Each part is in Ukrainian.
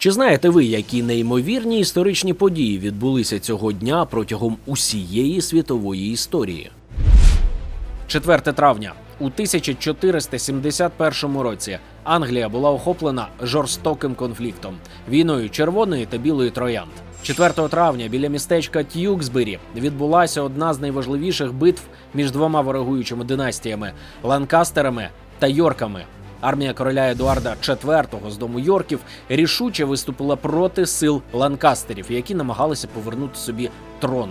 Чи знаєте ви, які неймовірні історичні події відбулися цього дня протягом усієї світової історії? 4 травня у 1471 році Англія була охоплена жорстоким конфліктом війною червоної та білої троянд. 4 травня біля містечка Т'юксбері відбулася одна з найважливіших битв між двома ворогуючими династіями Ланкастерами та Йорками. Армія короля Едуарда IV з дому Йорків рішуче виступила проти сил ланкастерів, які намагалися повернути собі трон.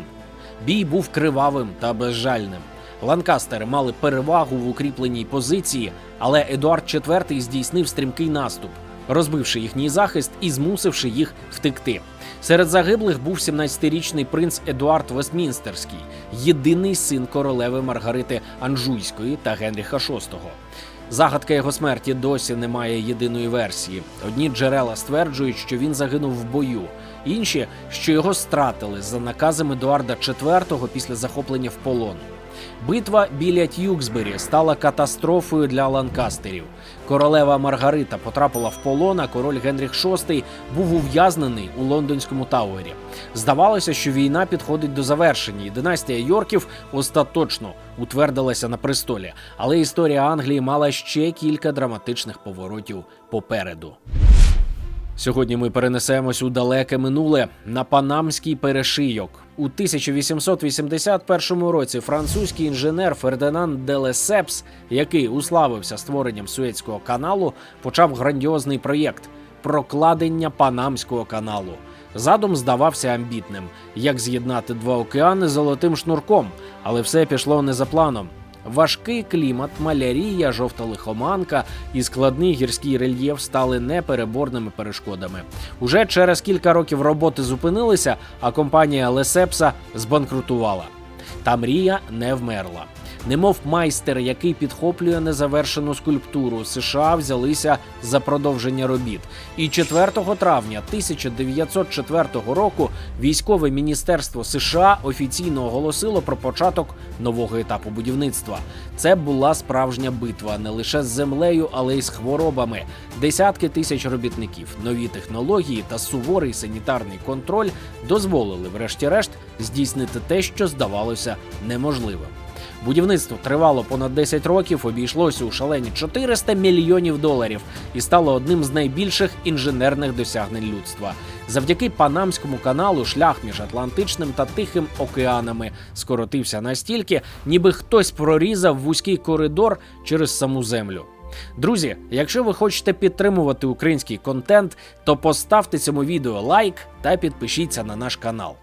Бій був кривавим та безжальним. Ланкастери мали перевагу в укріпленій позиції, але Едуард IV здійснив стрімкий наступ, розбивши їхній захист і змусивши їх втекти. Серед загиблих був 17-річний принц Едуард Вестмінстерський, єдиний син королеви Маргарити Анжуйської та Генріха VI. Загадка його смерті досі не має єдиної версії. Одні джерела стверджують, що він загинув в бою, інші, що його стратили за наказом Едуарда IV після захоплення в полон. Битва біля Т'юксбері стала катастрофою для ланкастерів. Королева Маргарита потрапила в полон, а король Генріх VI був ув'язнений у лондонському Тауері. Здавалося, що війна підходить до завершення, і династія Йорків остаточно утвердилася на престолі. Але історія Англії мала ще кілька драматичних поворотів попереду. Сьогодні ми перенесемось у далеке минуле на панамський перешийок. У 1881 році французький інженер Фердинанд де Лесепс, який уславився створенням Суецького каналу, почав грандіозний проєкт прокладення Панамського каналу. Задум здавався амбітним, як з'єднати два океани золотим шнурком, але все пішло не за планом. Важкий клімат, малярія, жовта лихоманка і складний гірський рельєф стали непереборними перешкодами. Уже через кілька років роботи зупинилися, а компанія Лесепса збанкрутувала. Та мрія не вмерла. Немов майстер, який підхоплює незавершену скульптуру, США взялися за продовження робіт. І 4 травня 1904 року військове міністерство США офіційно оголосило про початок нового етапу будівництва. Це була справжня битва не лише з землею, але й з хворобами. Десятки тисяч робітників, нові технології та суворий санітарний контроль дозволили, врешті-решт, здійснити те, що здавалося неможливим. Будівництво тривало понад 10 років, обійшлося у шалені 400 мільйонів доларів і стало одним з найбільших інженерних досягнень людства. Завдяки Панамському каналу шлях між Атлантичним та Тихим океанами скоротився настільки, ніби хтось прорізав вузький коридор через саму землю. Друзі, якщо ви хочете підтримувати український контент, то поставте цьому відео лайк та підпишіться на наш канал.